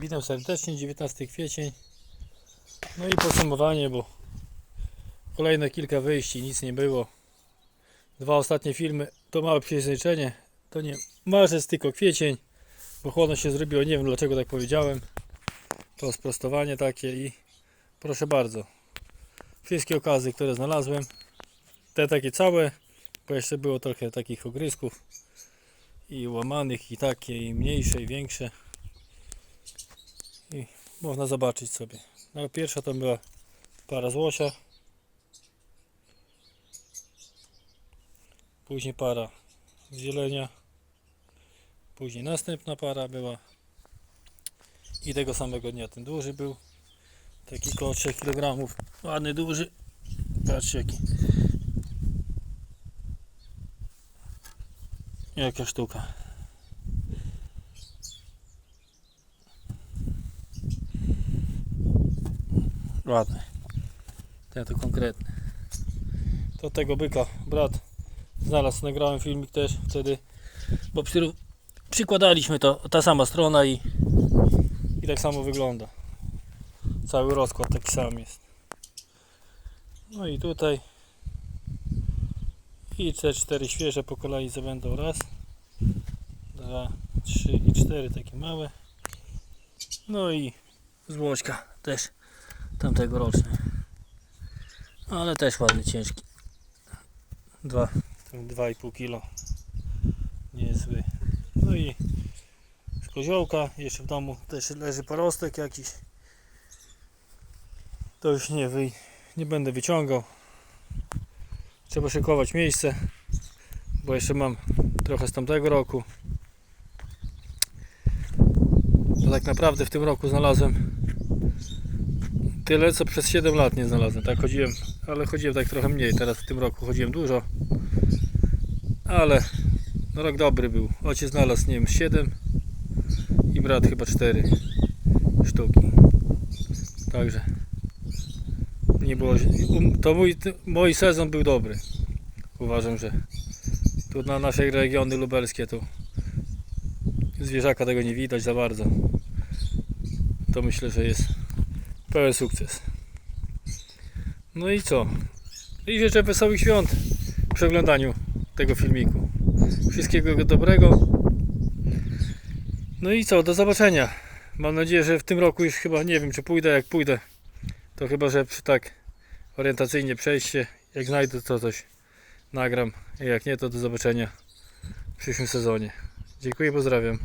Witam serdecznie, 19 kwiecień. No i podsumowanie, bo kolejne kilka wyjść i nic nie było. Dwa ostatnie filmy to małe przezniczenie. To nie marzec, tylko kwiecień, bo chłodno się zrobiło. Nie wiem dlaczego tak powiedziałem. To sprostowanie takie i proszę bardzo. Wszystkie okazy, które znalazłem, te takie całe, bo jeszcze było trochę takich ogrysków i łamanych i takie i mniejsze i większe i można zobaczyć sobie. No, pierwsza to była para złosia. Później para zielenia. Później następna para była. I tego samego dnia ten duży był. Taki koło 3 kg. Ładny, duży. Patrzcie jaki. Jaka sztuka. Ładny. Ten to konkretny. To tego byka brat znalazł, nagrałem filmik też wtedy, bo przy, przykładaliśmy to, ta sama strona i, i tak samo wygląda. Cały rozkład taki sam jest. No i tutaj i te cztery świeże po kolei będą raz, dwa, trzy i cztery takie małe. No i złośka też tamtego roczny. Ale też ładny, ciężki. Dwa, tam 2,5 kg. Niezły. No i z koziołka jeszcze w domu też leży porostek jakiś. To już nie, wy, nie będę wyciągał. Trzeba szykować miejsce, bo jeszcze mam trochę z tamtego roku. To tak naprawdę w tym roku znalazłem tyle co przez 7 lat nie znalazłem. Tak chodziłem, ale chodziłem tak trochę mniej. Teraz w tym roku chodziłem dużo. Ale no rok dobry był. Ojciec znalazł, nie wiem, 7 i brat chyba 4 sztuki. Także nie było. um, To mój, mój sezon był dobry. Uważam, że tu na naszej regiony lubelskie to zwierzaka tego nie widać za bardzo. To myślę, że jest pełen sukces. No i co? I życzę wesołych świąt w przeglądaniu tego filmiku. Wszystkiego dobrego. No i co? Do zobaczenia. Mam nadzieję, że w tym roku już chyba nie wiem, czy pójdę. Jak pójdę, to chyba, że przy tak orientacyjnie przejście. Jak znajdę, to coś nagram. Jak nie, to do zobaczenia w przyszłym sezonie. Dziękuję, pozdrawiam.